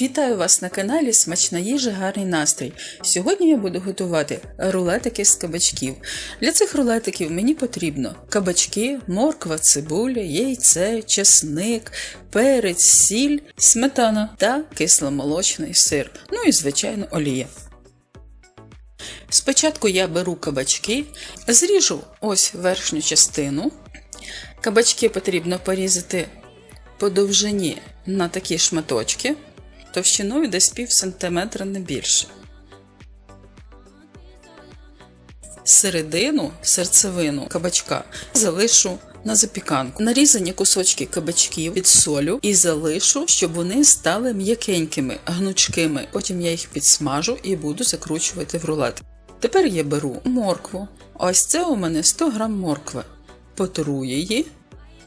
Вітаю вас на каналі Смачна їжа, гарний настрій. Сьогодні я буду готувати рулетики з кабачків. Для цих рулетиків мені потрібно кабачки, морква, цибуля, яйце, чесник, перець, сіль, сметана та кисломолочний сир. Ну і, звичайно, олія. Спочатку я беру кабачки, зріжу ось верхню частину. Кабачки потрібно порізати по довжині на такі шматочки, товщиною десь пів сантиметра не більше. Середину, серцевину кабачка залишу на запіканку. Нарізані кусочки кабачків від солю і залишу, щоб вони стали м'якенькими, гнучкими. Потім я їх підсмажу і буду закручувати в рулет. Тепер я беру моркву. Ось це у мене 100 г моркви. Потру її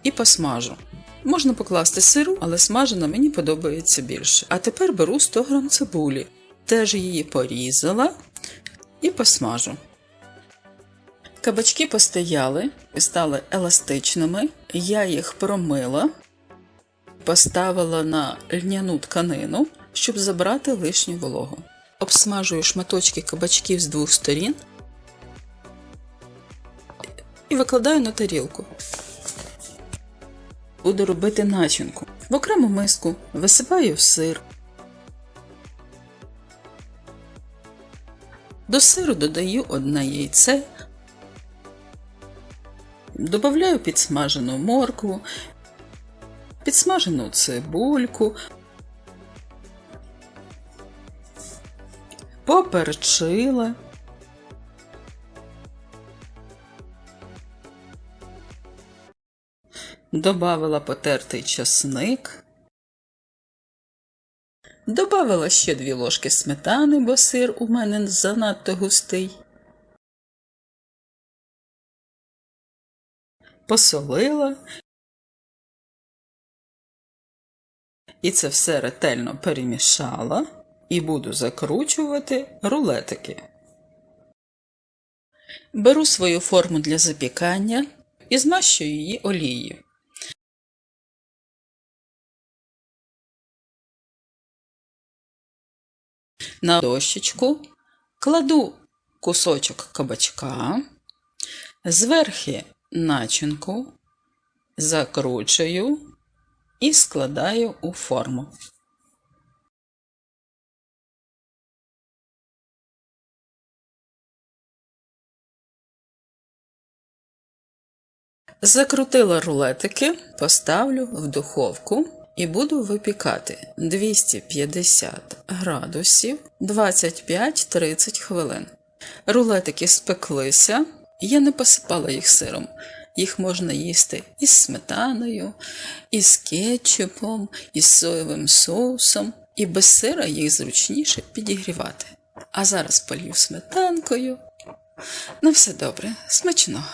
і посмажу. Можна покласти сиру, але смажена мені подобається більше. А тепер беру 100 г цибулі. Теж її порізала і посмажу. Кабачки постояли і стали еластичними. Я їх промила, поставила на льняну тканину, щоб забрати лишню вологу. Обсмажую шматочки кабачків з двох сторін і викладаю на тарілку. Буду робити начинку. В окрему миску висипаю сир. До сиру додаю одне яйце, додаю підсмажену моркву, підсмажену цибульку, поперчила. Добавила потертий часник. Добавила ще дві ложки сметани, бо сир у мене занадто густий. Посолила. І це все ретельно перемішала і буду закручувати рулетики. Беру свою форму для запікання і змащую її олією. На дощечку кладу кусочок кабачка, зверхи начинку, закручую і складаю у форму. Закрутила рулетики, поставлю в духовку і буду випікати 250 градусів 25-30 хвилин. Рулетики спеклися, я не посипала їх сиром. Їх можна їсти із сметаною, із кетчупом, із соєвим соусом, і без сира їх зручніше підігрівати. А зараз полью сметанкою. Ну, все добре, смачного.